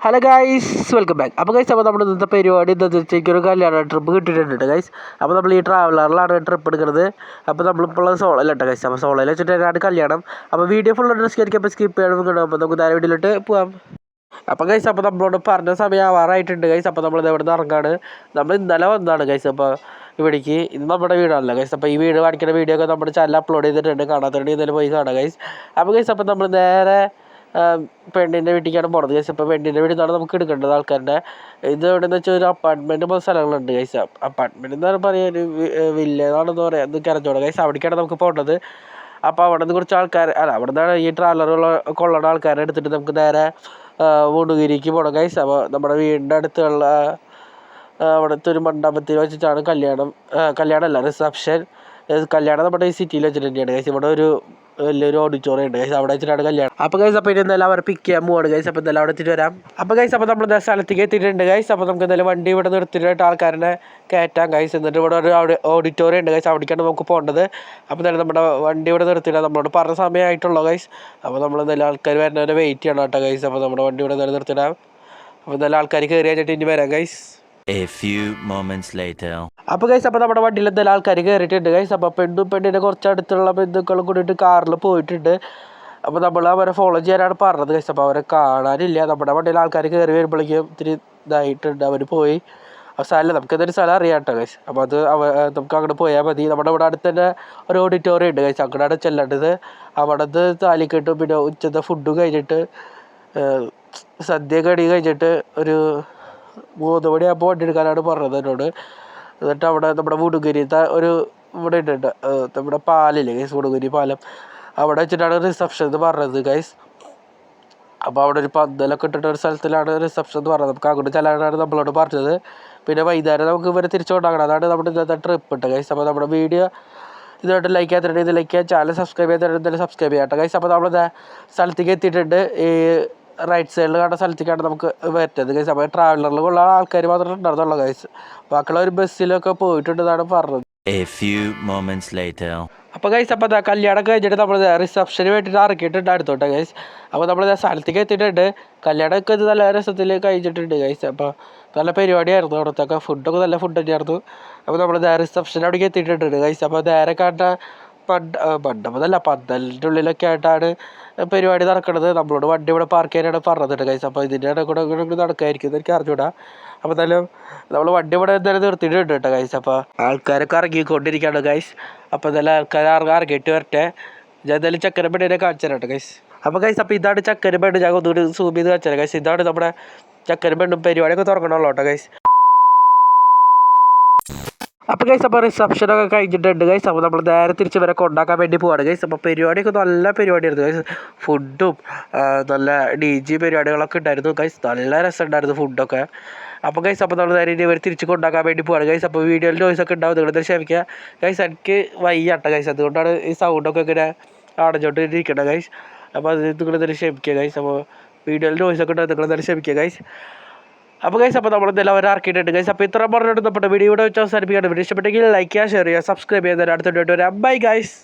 Hello guys welcome back അപ്പോൾ guys അപ്പോൾ നമ്മുടെ ഇന്നത്തെ പരിപാടി എന്താ വെച്ചാൽ ഒരു കല്യാണ ട്രിപ്പ് കിട്ടിയിട്ടുണ്ട് ഗൈസ് അപ്പോൾ നമ്മൾ ഈ ട്രാവലറിലാണ് ട്രിപ്പ് എടുക്കുന്നത്. അപ്പോൾ നമ്മളിപ്പോൾ സോളല്ല കേട്ടോ ഗൈസ് അപ്പോൾ സോളയിൽ വെച്ചിട്ടാണ് കല്യാണം. അപ്പോൾ വീഡിയോ ഫുൾ ഡ്രസ് ആയിരിക്കും സ്കിപ്പ് ചെയ്യണം കിട്ടും അപ്പോൾ നമുക്ക് നേരെ വീട്ടിലോട്ട് പോകാം അപ്പോൾ ഗൈസ് അപ്പോൾ നമ്മളോട് പറഞ്ഞ സമയം ആവാറായിട്ടുണ്ട് ഗൈസ് അപ്പോൾ നമ്മൾ ഇവിടെ നിന്ന് ഇറങ്ങാണ്. നമ്മൾ ഇന്നലെ വന്നതാണ് ഗൈസ് അപ്പോൾ ഇവിടേക്ക് ഇത് നമ്മുടെ വീടാണല്ലോ ഗൈസ് അപ്പോൾ ഈ വീട് കാണിക്കുന്ന വീഡിയോ ഒക്കെ നമ്മുടെ ചാനൽ അപ്ലോഡ് ചെയ്തിട്ടുണ്ട്. കാണാത്തതുകൊണ്ട് ഇന്നലെ പോയി കാണാം ഗൈസ് അപ്പോൾ ഗൈസ് അപ്പോൾ നമ്മൾ നേരെ പെണ്ണിന്റെ വീട്ടിലേക്കാണ് പോണത് ഗൈസ് അപ്പോൾ പെണ്ണിന്റെ വീട്ടിൽ നിന്നാണ് നമുക്ക് എടുക്കേണ്ടത് ആൾക്കാരുടെ. ഇത് എവിടെയെന്ന് വെച്ചാൽ ഒരു അപ്പാർട്ട്മെന്റ് പോലെ സ്ഥലങ്ങളുണ്ട് ഗൈസ് അപ്പാർട്ട്മെന്റ് എന്നാണ് പറയുക ഒരു വില്ല എന്നാണെന്ന് പറയാം എന്ന് കരഞ്ഞോളാം ഗൈസ് അവിടേക്കാണ് നമുക്ക് പോകേണ്ടത് അപ്പോൾ അവിടെ നിന്ന് കുറച്ച് ആൾക്കാർ അല്ല അവിടെ നിന്നാണ് ഈ ട്രാവലറുള്ള കൊള്ളണ ആൾക്കാരെ എടുത്തിട്ട് നമുക്ക് നേരെ മുടുകിരിക്ക് പോകണം ഗൈസ് അപ്പോൾ നമ്മുടെ വീടിന്റെ അടുത്തുള്ള അവിടുത്തെ ഒരു മണ്ഡപത്തിൽ വെച്ചിട്ടാണ് കല്യാണം കല്യാണമല്ല റിസപ്ഷൻ കല്യാണം നമ്മുടെ ഈ സിറ്റിയിൽ വെച്ചിട്ട് തന്നെയാണ് ഗൈസ് ഇവിടെ ഒരു വലിയൊരു ഓഡിറ്റോറിയം ഉണ്ട്. ഗൈസ് അവിടെ വെച്ചിട്ടാണ് കല്യാണം. അപ്പോൾ ഗൈസ് അപ്പോൾ ഇനി എന്തായാലും അവരെ പിക്ക് ചെയ്യാൻ പോവാണ്. ഗൈസ് അപ്പോൾ എന്തായാലും അവിടെ എത്തിയിട്ട് വരാം. അപ്പോൾ ഗൈസ് അപ്പോൾ നമ്മൾ ദേ സ്ഥലത്തേക്ക് എത്തിയിട്ടുണ്ട്. ഗൈസ് അപ്പോൾ നമുക്ക് എന്തായാലും വണ്ടി ഇവിടെ നിർത്തിയിട്ട് ആൾക്കാരെ കയറ്റാം. ഗൈസ് എന്നിട്ട് ഇവിടെ ഒരു ഓഡിറ്റോറിയം ഉണ്ട്. ഗൈസ് അവിടേക്കാണ് നമുക്ക് പോകേണ്ടത്. അപ്പോൾ എന്തായാലും നമ്മുടെ വണ്ടി ഇവിടെ നിർത്തിയില്ല നമ്മളോട് പറഞ്ഞ സമയമായിട്ടുള്ളൂ ഗൈസ് അപ്പോൾ നമ്മൾ എന്തായാലും ആൾക്കാർ വരുന്നവരെ വെയിറ്റ് ചെയ്യണം കേട്ടോ ഗൈസ് അപ്പോൾ നമ്മുടെ വണ്ടി ഇവിടെ എന്തായാലും നിർത്തിയിടാം. അപ്പോൾ എന്തായാലും ആൾക്കാർ കയറി കഴിഞ്ഞിട്ട് ഇനി വരാം guys A few moments later. അപ്പോൾ ഗൈസ് അപ്പോൾ നമ്മുടെ വണ്ടിയിൽ എന്തായാലും ആൾക്കാർ കയറിയിട്ടുണ്ട് ഗൈസ് അപ്പോൾ പെണ്ണും പെണ്ണിന്റെ കുറച്ച് അടുത്തുള്ള ബന്ധുക്കളും കൂടിയിട്ട് കാറിൽ പോയിട്ടുണ്ട്. അപ്പോൾ നമ്മൾ അവരെ ഫോളോ ചെയ്യാനാണ് പറഞ്ഞത് ഗൈസ് അപ്പോൾ അവരെ കാണാനില്ല. നമ്മുടെ വണ്ടിയിൽ ആൾക്കാർ കയറി വരുമ്പോഴേക്കും ഇത്തിരി ഇതായിട്ടുണ്ട്. അവർ പോയി. ആ സ്ഥലം നമുക്ക് എന്തൊരു സ്ഥലം അറിയാം കേട്ടോ ഗൈസ് അപ്പോൾ അത് നമുക്ക് അങ്ങോട്ട് പോയാൽ മതി. നമ്മുടെ ഇവിടെ അടുത്ത് തന്നെ ഒരു ഓഡിറ്റോറിയം ഉണ്ട് ഗൈസ് അങ്ങോട്ടാണ് ചെല്ലേണ്ടത്. അവിടെ നിന്ന് താലിക്കെട്ടും പിന്നെ ഉച്ചത്തെ ഫുഡും കഴിഞ്ഞിട്ട് സദ്യ കടി കഴിഞ്ഞിട്ട് ഒരു മൂന്ന് മണിയാകുമ്പോൾ വണ്ടി എടുക്കാനാണ് പറഞ്ഞത് എന്നോട്. എന്നിട്ട് അവിടെ നമ്മുടെ മുടുകരിത്തെ ഒരു ഇവിടെ ഉണ്ട് ഏഹ് നമ്മുടെ പാലില്ലേ ഗൈസ് മുടുകരി പാലം. അവിടെ വെച്ചിട്ടാണ് റിസപ്ഷൻ എന്ന് പറഞ്ഞത് ഗൈസ് അപ്പോൾ അവിടെ ഒരു പന്തലൊക്കെ ഇട്ടിട്ട് ഒരു സ്ഥലത്തിലാണ് റിസപ്ഷൻ എന്ന് പറഞ്ഞത്. നമുക്ക് അങ്ങോട്ട് ചെല്ലാനാണ് നമ്മളോട് പറഞ്ഞത്. പിന്നെ വൈകുന്നേരം നമുക്ക് ഇവരെ തിരിച്ചു കൊണ്ടാക്കണം അതാണ് നമ്മുടെ ഇന്നത്തെ ട്രിപ്പ് ഇട്ട് ഗൈസ് അപ്പോൾ നമ്മുടെ വീഡിയോ ഇതുമായിട്ട് ലൈക്ക് ചെയ്യാത്തിട്ടുണ്ട് ലൈക്ക് ചെയ്യാൻ ചാനൽ സബ്സ്ക്രൈബ് ചെയ്യാത്തിട്ടുണ്ടെങ്കിൽ സബ്സ്ക്രൈബ് ചെയ്യാം കേട്ടോ ഗൈസ് അപ്പോൾ നമ്മൾ സ്ഥലത്തേക്ക് എത്തിയിട്ടുണ്ട്. ഈ റൈറ്റ് സൈഡിൽ കണ്ട സ്ഥലത്തേക്കാണ് നമുക്ക് വരുന്നത് ഗൈസ് അപ്പോൾ ട്രാവലറിൽ ഉള്ള ആൾക്കാർ മാത്രമേ ഉണ്ടായിരുന്നുള്ളൂ ഗൈസ് ബാക്കിയുള്ള ഒരു ബസ്സിലൊക്കെ പോയിട്ടുണ്ടെന്നാണ് പറഞ്ഞത്. A few moments later. അപ്പോൾ ഗൈസ് അപ്പോൾ ദാ കല്യാണം കഴിഞ്ഞിട്ട് നമ്മൾ റിസപ്ഷന് വേണ്ടിയിട്ട് ഇറക്കിയിട്ടുണ്ട് അടുത്തോട്ടെ ഗൈസ് അപ്പോൾ നമ്മൾ സ്ഥലത്തേക്ക് എത്തിയിട്ടുണ്ട്. കല്യാണമൊക്കെ ഇത് നല്ല രസത്തിൽ കഴിഞ്ഞിട്ടുണ്ട് ഗൈസ് അപ്പോൾ നല്ല പരിപാടിയായിരുന്നു അവിടുത്തൊക്കെ. ഫുഡൊക്കെ നല്ല ഫുഡ് തന്നെയായിരുന്നു. അപ്പോൾ നമ്മൾ റിസപ്ഷൻ അവിടേക്ക് എത്തിയിട്ടുണ്ട് ഗൈസ് അപ്പോൾ നേരെ കണ്ട പണ്ട് മണ്ഡപമല്ല പന്തലിന്റെ ഉള്ളിലൊക്കെ ആയിട്ടാണ് പരിപാടി നടക്കുന്നത് നമ്മളോട് വണ്ടി ഇവിടെ പാർക്ക് ചെയ്യാനാണ് പറഞ്ഞത് ഗൈസ് അപ്പോൾ ഇതിന്റെ ഇടയിൽ കൂടെ ഇങ്ങനെ നടക്കായിരിക്കും എനിക്ക് അറിഞ്ഞൂടാ. അപ്പോൾ എന്തായാലും നമ്മൾ വണ്ടി ഇവിടെ എന്തായാലും നിർത്തിയിട്ടുണ്ട് കേട്ടോ ഗൈസ് അപ്പോൾ ആൾക്കാരൊക്കെ ഇറങ്ങിക്കൊണ്ടിരിക്കുകയാണ് ഗൈസ് അപ്പോൾ എന്തായാലും ആൾക്കാർ ഇറങ്ങി ഇറങ്ങിയിട്ട് വരട്ടെ. ഞാൻ എന്തായാലും ചക്കര പെണ്ണിനെ കാണിച്ചു തരാം കേട്ടോ ഗൈസ് അപ്പോൾ ഗൈസ് അപ്പോൾ ഇതാണ് ചക്കര പെണ്ണ്. ഞാൻ ഒന്നുകൂടി സൂം ചെയ്ത് കാണിച്ചു തരാം ഗൈസ് ഇതാണ് നമ്മുടെ ചക്കര പെണ്ണും പരിപാടിയൊക്കെ തുറക്കണമല്ലോ കേട്ടോ ഗൈസ് അപ്പോൾ ഗൈസ് അപ്പോൾ റിസപ്ഷനൊക്കെ കഴിഞ്ഞിട്ടുണ്ട് ഗൈസ് അപ്പോൾ നമ്മൾ നേരെ തിരിച്ച് വരെ കൊണ്ടാക്കാൻ വേണ്ടി പോവാണ്. ഗൈസ് അപ്പോൾ പരിപാടിയൊക്കെ നല്ല പരിപാടിയായിരുന്നു ഗൈസ് ഫുഡും നല്ല ഡി ജി പരിപാടികളൊക്കെ ഉണ്ടായിരുന്നു ഗൈസ് നല്ല രസമുണ്ടായിരുന്നു ഫുഡൊക്കെ അപ്പോൾ ഗൈസ് അപ്പോൾ നമ്മൾ നേരെ ഇവർ തിരിച്ച് കൊണ്ടാക്കാൻ വേണ്ടി പോവാണ് ഗൈസ് അപ്പോൾ വീഡിയോയിൽ നോയ്സ് ഒക്കെ ഉണ്ടാവും. നിങ്ങളെ ക്ഷമിക്കുക. ഗൈസ് എനിക്ക് വയ്യാട്ട ഗൈസ് അതുകൊണ്ടാണ് ഈ സൗണ്ടൊക്കെ ഇങ്ങനെ അടഞ്ഞോട്ട് ഇരിക്കണം ഗൈസ് അപ്പോൾ അത് നിങ്ങൾ തന്നെ ക്ഷമിക്കുക ഗൈസ് അപ്പോൾ വീഡിയോയിൽ നോയ്സ് ഒക്കെ ഉണ്ടാവും. നിങ്ങൾ തന്നെ ക്ഷമിക്കുക ഗൈസ് അപ്പോൾ ഗൈസ് അപ്പോൾ നമ്മൾ ഒരു അവർ ഇറക്കിയിട്ടുണ്ട് ഗൈസ് അപ്പോൾ ഇത്ര പറഞ്ഞിട്ട് ബന്ധപ്പെട്ട വീഡിയോ ഇവിടെ വെച്ച് അവസാനിപ്പിക്കുകയാണ്. വീഡിയോ ഇഷ്ടപ്പെട്ടെങ്കിൽ ലൈക്ക് ചെയ്യുക ഷെയർ ചെയ്യുക സബ്സ്ക്രൈബ് ചെയ്യുന്നതിന് അടുത്ത വീഡിയോ വരാം. Bye guys